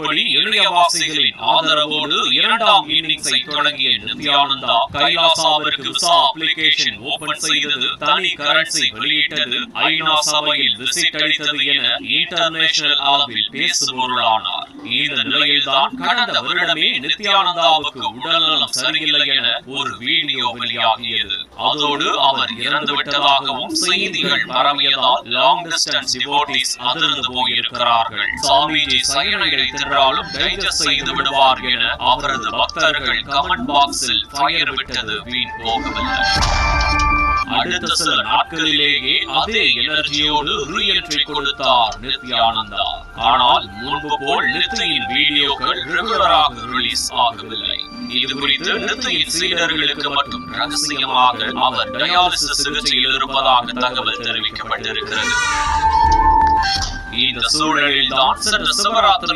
இப்படி இணையவாசிகளின் ஆதரவோடு இரண்டாம் இன்னிங்ஸை தொடங்கிய நித்யானந்தா கைலாசாவிற்கு விசா அப்ளிகேஷன் ஓபன் செய்தது தனி கரன்சி வெளியிட்டது. ஐநா சபையில் விசிட் அளித்தது என இன்டர்நேஷனல் அளவில் பேசுபொருளானார். இந்த நிலையில்தான் கடந்த வருடமே நித்யானந்தாவுக்கு உடல்நலம் சரியில்லை என ஒரு வீடியோ வெளியாகியது. அதோடு அவர் இறந்து விட்டதாகவும் செய்திகள் பரவியதால் லாங் டிஸ்டன்ஸ் டிவோட்டிஸ் அதிர்ந்து போயிருக்கிறார்கள். சாமிஜி சயனைகளை தின்றாலும் டைஜஸ்ட் செய்து விடுவார் என அவரது பக்தர்கள் கமெண்ட் பாக்ஸில் ஃபயர் விட்டது வீண் போகவில்லை. அடுத்த சில நாட்களிலேயே அதே எனர்ஜியோடு ரீஎன்ட்ரி கொடுத்தார் நித்யானந்தா. ஆனால் முன்பு போல் நித்யின் வீடியோக்கள் ரெகுலராக ரிலீஸ் ஆகவில்லை. இது குறித்து நித்தியின் சீடர்களுக்கு மட்டும் ரகசியமாக அவர் டயாலிசிஸ் சிகிச்சையில் இருப்பதாக தகவல் தெரிவிக்கப்பட்டிருக்கிறது. இந்த சூழலில் தான் சென்ற சிவராத்திரி